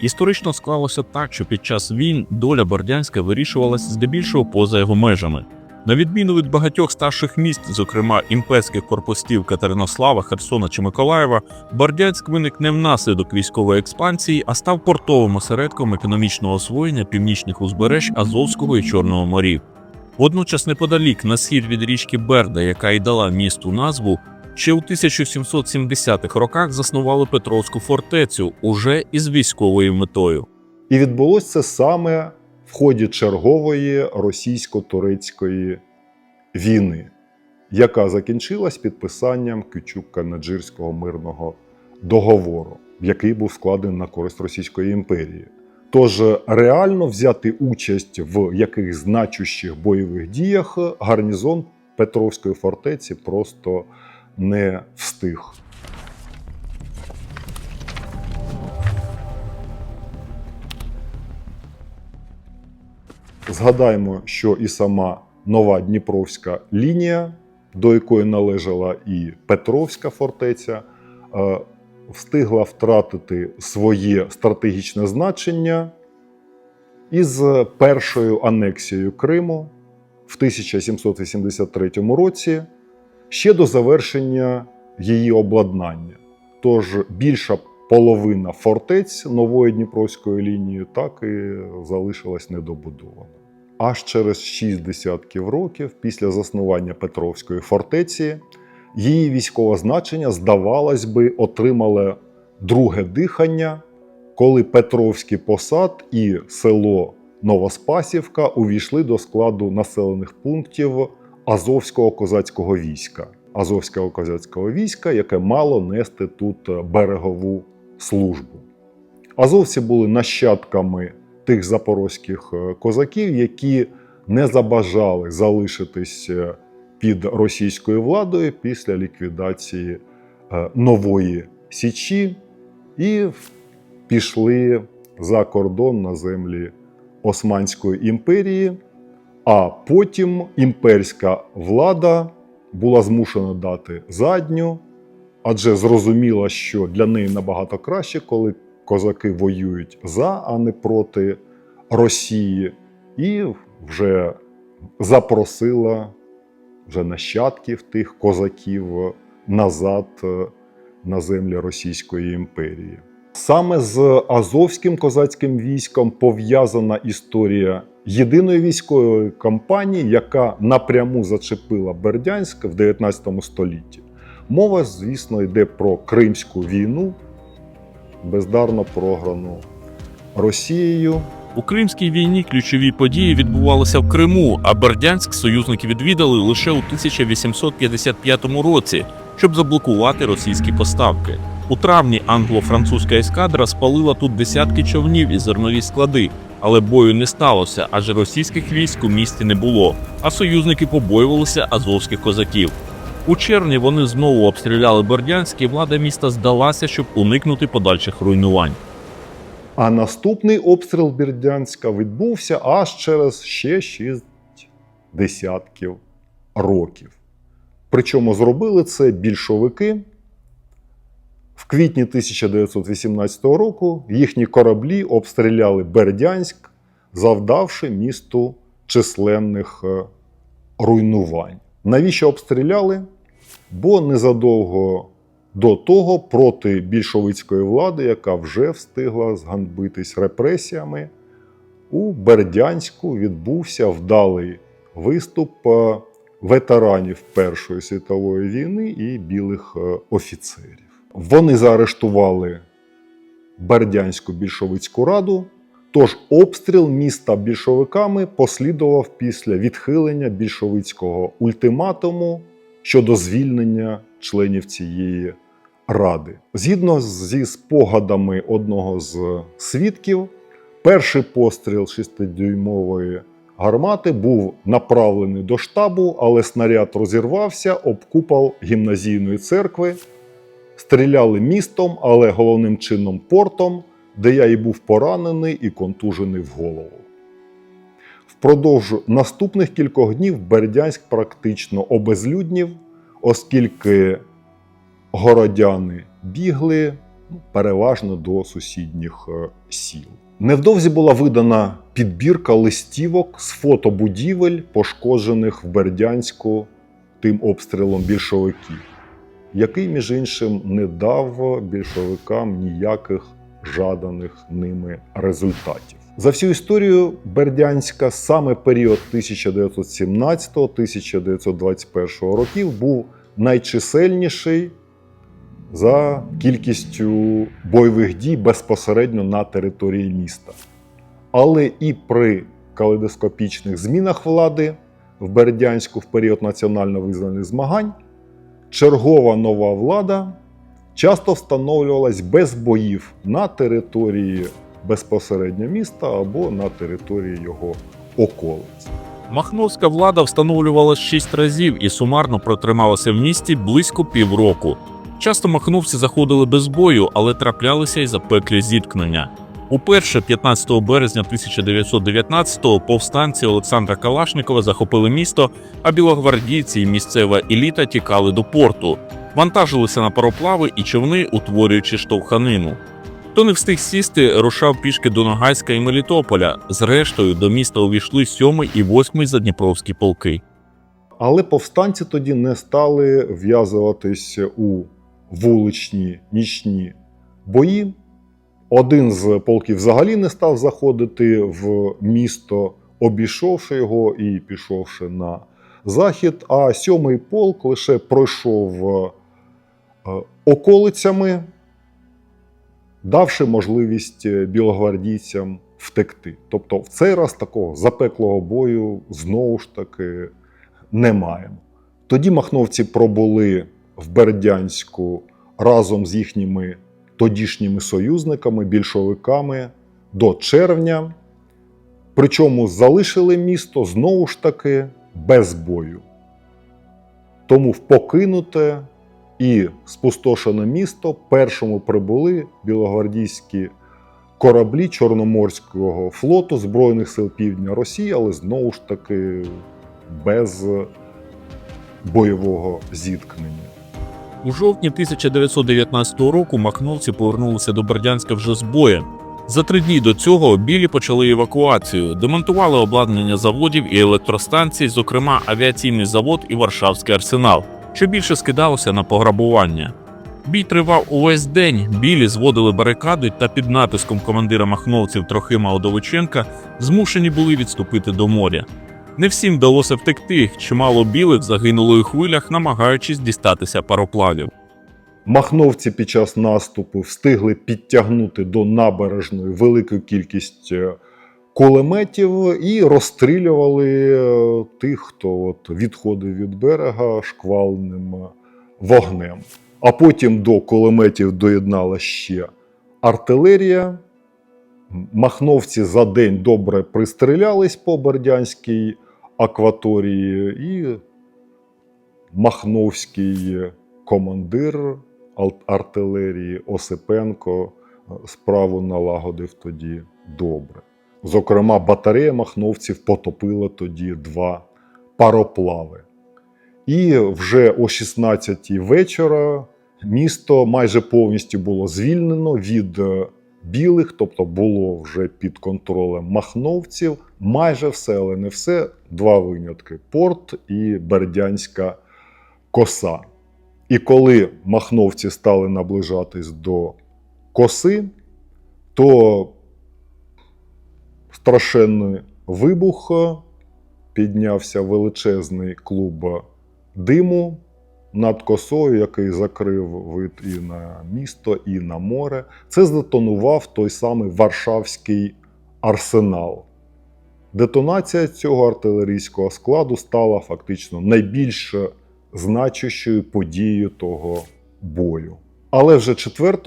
Історично склалося так, що під час війн доля Бердянська вирішувалася здебільшого поза його межами. На відміну від багатьох старших міст, зокрема імперських корпустів Катеринослава, Херсона чи Миколаєва, Бердянськ виник не внаслідок військової експансії, а став портовим осередком економічного освоєння північних узбереж Азовського і Чорного морів. Водночас, неподалік на схід від річки Берда, яка й дала місту назву, ще у 1770-х роках заснували Петровську фортецю уже із військовою метою. І відбулося це саме в ході чергової російсько-турецької війни, яка закінчилась підписанням Кючук-Канаджирського мирного договору, який був складений на користь Російської імперії. Тож реально взяти участь в яких значущих бойових діях гарнізон Петровської фортеці просто не встиг. Згадаємо, що і сама нова Дніпровська лінія, до якої належала і Петровська фортеця, е, встигла втратити своє стратегічне значення із першою анексією Криму в 1783 році ще до завершення її обладнання. Тож більша половина фортець нової Дніпровської лінії так і залишилась недобудована. Аж через шість десятків років після заснування Петровської фортеці її військове значення, здавалось би, отримало друге дихання, коли Петровський посад і село Новоспасівка увійшли до складу населених пунктів Азовського козацького війська. Азовського козацького війська, яке мало нести тут берегову службу. Азовці були нащадками тих запорозьких е, козаків, які не забажали залишитись е, під російською владою після ліквідації е, нової Січі і пішли за кордон на землі Османської імперії. А потім імперська влада була змушена дати задню, адже зрозуміла, що для неї набагато краще, коли козаки воюють за, а не проти Росії, і вже запросила вже нащадків тих козаків назад е, на землі Російської імперії. Саме з Азовським козацьким військом пов'язана історія єдиної військової кампанії, яка напряму зачепила Бердянськ в 19 столітті. Мова, звісно, йде про Кримську війну, бездарно програну Росією. У Кримській війні ключові події відбувалися в Криму, а Бердянськ союзники відвідали лише у 1855 році, щоб заблокувати російські поставки. У травні англо-французька ескадра спалила тут десятки човнів і зернові склади, але бою не сталося, адже російських військ у місті не було, а союзники побоювалися азовських козаків. У червні вони знову обстріляли Бердянськ, і влада міста здалася, щоб уникнути подальших руйнувань. А наступний обстріл Бердянська відбувся аж через ще шість десятків років. Причому зробили це більшовики. В квітні 1918 року їхні кораблі обстріляли Бердянськ, завдавши місту численних е, руйнувань. Навіщо обстріляли? Бо незадовго до того проти більшовицької влади, яка вже встигла зганбитись репресіями, у Бердянську відбувся вдалий виступ е, ветеранів Першої світової війни і білих е, офіцерів. Вони заарештували Бердянську більшовицьку раду. Тож обстріл міста більшовиками послідував після відхилення більшовицького ультиматуму щодо звільнення членів цієї ради. Згідно зі спогадами одного з свідків, перший постріл 6-дюймової гармати був направлений до штабу, але снаряд розірвався об купол гімназійної церкви. Стріляли містом, але головним чином портом, де я і був поранений і контужений в голову. Впродовж наступних кількох днів Бердянськ практично обезлюднів, оскільки городяни бігли, ну, переважно до сусідніх е, сіл. Невдовзі була видана підбірка листівок з фото будівель, пошкоджених в Бердянську тим обстрілом більшовиків, який, між іншим, не дав більшовикам ніяких жаданих ними результатів. За всю історію Бердянська саме період 1917-1921 років був найчисельніший за кількістю бойових дій безпосередньо на території міста. Але і при калейдоскопічних змінах влади в Бердянську в період національно визнаних змагань чергова нова влада часто встановлювалась без боїв на території безпосередньо міста або на території його околиць. Махновська влада встановлювалась шість разів і сумарно протрималася в місті близько півроку. Часто махновці заходили без бою, але траплялися й запеклі зіткнення. Уперше, 15 березня 1919-го, повстанці Олександра Калашникова захопили місто, а білогвардійці і місцева еліта тікали до порту, вантажилися на пароплави і човни, утворюючи штовханину. Хто не встиг сісти, рушав пішки до Ногайська і Мелітополя. Зрештою, до міста увійшли 7 і 8 Задніпровські полки. Але повстанці тоді не стали в'язуватись у вуличні нічні бої. Один з полків взагалі не став заходити в місто, обійшовши його і пішовши на захід. А сьомий полк лише пройшов е, околицями, давши можливість е, білогвардійцям втекти. Тобто, в цей раз такого запеклого бою знову ж таки не маємо. Тоді махновці пробули в Бердянську разом з їхніми тодішніми союзниками, більшовиками до червня. Причому залишили місто знову ж таки без бою. Тому в покинуте і спустошене місто першому прибули білогвардійські кораблі Чорноморського флоту Збройних сил Півдня Росії, але знову ж таки без бойового зіткнення. У жовтні 1919 року махновці повернулися до Бердянська вже з боєм. За три дні до цього білі почали евакуацію, демонтували обладнання заводів і електростанцій, зокрема авіаційний завод і Варшавський арсенал, що більше скидалося на пограбування. Бій тривав увесь день. Білі зводили барикади та під натиском командира махновців Трохима Одовиченка змушені були відступити до моря. Не всім вдалося втекти, чимало білих загинуло у хвилях, намагаючись дістатися пароплавів. Махновці під час наступу встигли підтягнути до набережної велику кількість е, кулеметів і розстрілювали е, тих, хто от відходив від берега шквальним е, вогнем. А потім до кулеметів доєднала ще артилерія. Махновці за день добре пристрілялись по Бердянській акваторії, і Махновський командир артилерії Осипенко е, справу налагодив тоді добре. Зокрема, батарея махновців потопила тоді два пароплави. І вже о 16 вечора місто майже повністю було звільнено від е, білих, тобто було вже під контролем махновців. Майже все, але не все. Два винятки: порт і Бердянська коса. І коли махновці стали наближатись до коси, то страшенний вибух піднявся величезний клуб диму над косою, який закрив вид і на місто, і на море. Це здетонував той самий Варшавський арсенал. Детонація цього артилерійського складу стала фактично найбільш значущою подією того бою. Але вже 4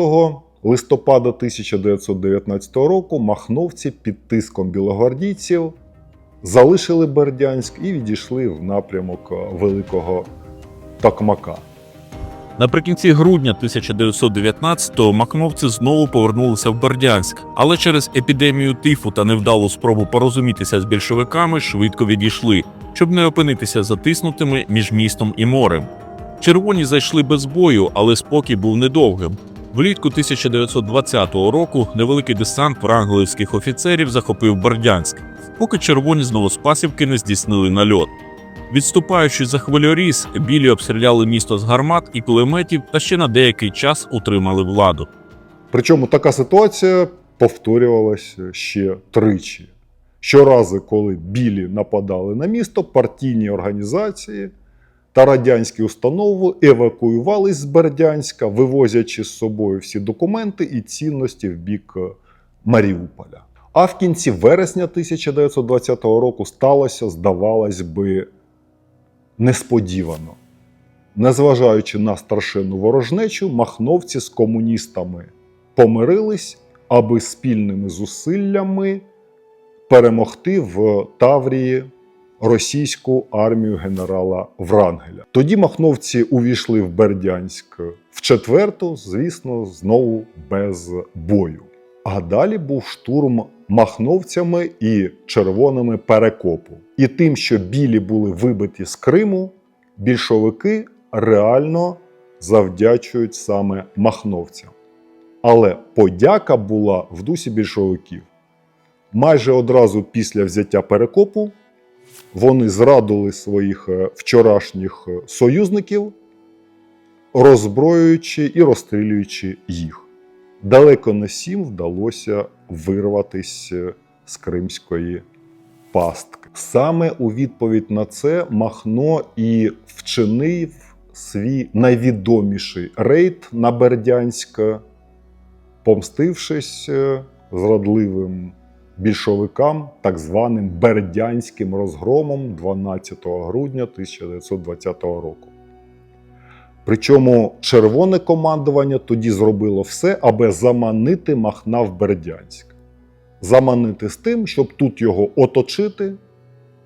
листопада 1919 року махновці під тиском білогвардійців залишили Бердянськ і відійшли в напрямок Великого Токмака. Наприкінці грудня 1919-го макновці знову повернулися в Бердянськ, але через епідемію тифу та невдалу спробу порозумітися з більшовиками швидко відійшли, щоб не опинитися затиснутими між містом і морем. Червоні зайшли без бою, але спокій був недовгим. Влітку 1920 року невеликий десант врангелівських офіцерів захопив Бердянськ, поки червоні з Новоспасівки не здійснили нальот. Відступаючи за хвильоріз, білі обстріляли місто з гармат і кулеметів та ще на деякий час утримали владу. Причому така ситуація повторювалася ще тричі. Щорази, коли білі нападали на місто, партійні організації та радянські установи евакуювались з Бердянська, вивозячи з собою всі документи і цінності в бік Маріуполя. А в кінці вересня 1920 року сталося, здавалось би, несподівано. Незважаючи на страшенну ворожнечу, махновці з комуністами помирились, аби спільними зусиллями перемогти в Таврії російську армію генерала Врангеля. Тоді махновці увійшли в Бердянськ в четверту, звісно, знову без бою. А далі був штурм махновцями і червоними перекопу. І тим, що білі були вибиті з Криму, більшовики реально завдячують саме махновцям. Але подяка була в дусі більшовиків. Майже одразу після взяття перекопу вони зрадили своїх е, вчорашніх е, союзників, роззброюючи і розстрілюючи їх. Далеко не всім вдалося вирватися е, з кримської пастки. Саме у відповідь на це Махно і вчинив свій найвідоміший рейд на Бердянськ, помстившись е, зрадливим більшовикам так званим Бердянським розгромом 12 грудня 1920 року. Причому червоне командування тоді зробило все, аби заманити Махна в Бердянськ. Заманити з тим, щоб тут його оточити,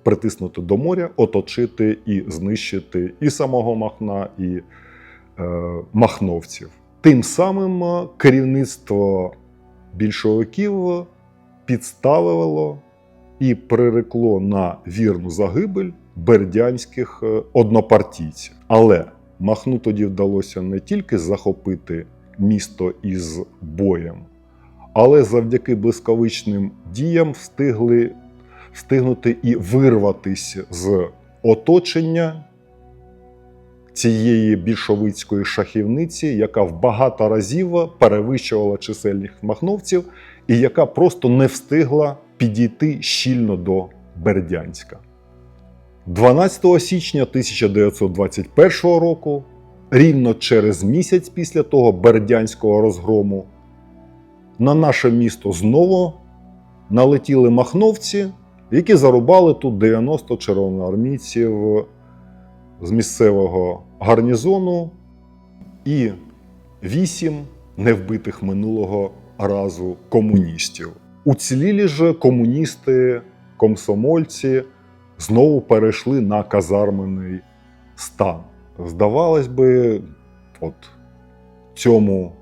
притиснути до моря, оточити і знищити і самого Махна, і е, махновців. Тим самим е, керівництво більшовиків підставило і прирекло на вірну загибель бердянських е, однопартійців. Але Махну тоді вдалося не тільки захопити місто із боєм, але завдяки блискавичним діям встигли встигнути і вирватися з оточення цієї більшовицької шахівниці, яка в багато разів перевищувала чисельних махновців, і яка просто не встигла підійти щільно до Бердянська. 12 січня 1921 року, рівно через місяць після того бердянського розгрому, на наше місто знову налетіли махновці, які зарубали тут 90 червоноармійців з місцевого гарнізону і 8 невбитих минулого разу комуністів. Уцілілі ж комуністи, комсомольці знову перейшли на казармений стан. Здавалось би, от цьому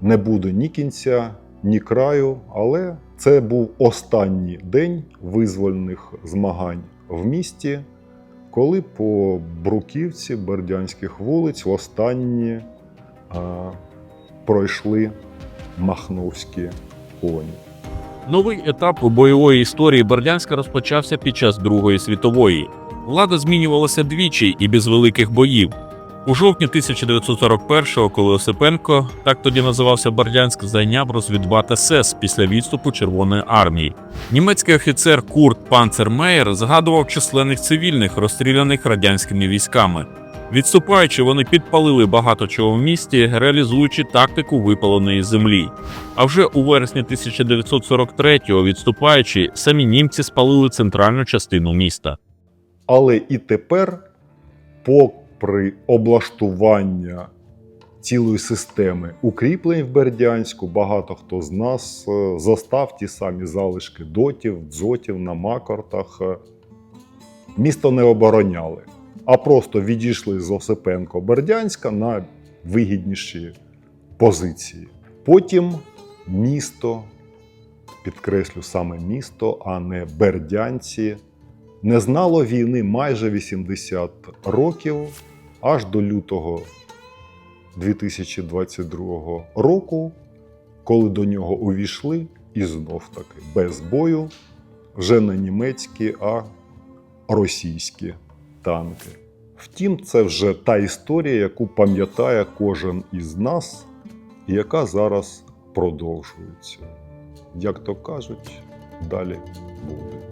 не буде ні кінця, ні краю, але це був останній день визвольних змагань в місті, коли по бруківці бердянських вулиць востаннє а, пройшли махновські коні. Новий етап бойової історії Бердянська розпочався під час Другої світової. Влада змінювалася двічі і без великих боїв. У жовтні 1941-го, коли Осипенко, так тоді називався Бердянськ, зайняв розвідбат СС після відступу Червоної армії. Німецький офіцер Курт Панцермеєр згадував численних цивільних, розстріляних радянськими військами. Відступаючи, вони підпалили багато чого в місті, реалізуючи тактику випаленої землі. А вже у вересні 1943-го, відступаючи, самі німці спалили центральну частину міста. Але і тепер, попри облаштування цілої системи укріплень в Бердянську, багато хто з нас е, застав ті самі залишки дотів, дзотів на макортах. Е, Місто не обороняли, а просто відійшли з Осипенко Бердянська на вигідніші позиції. Потім місто, підкреслю саме місто, а не бердянці, не знало війни майже 80 років, аж до лютого 2022 року, коли до нього увійшли, і знов таки без бою, вже не німецькі, а російські танки. Втім, це вже та історія, яку пам'ятає кожен із нас, і яка зараз продовжується. Як то кажуть, далі буде.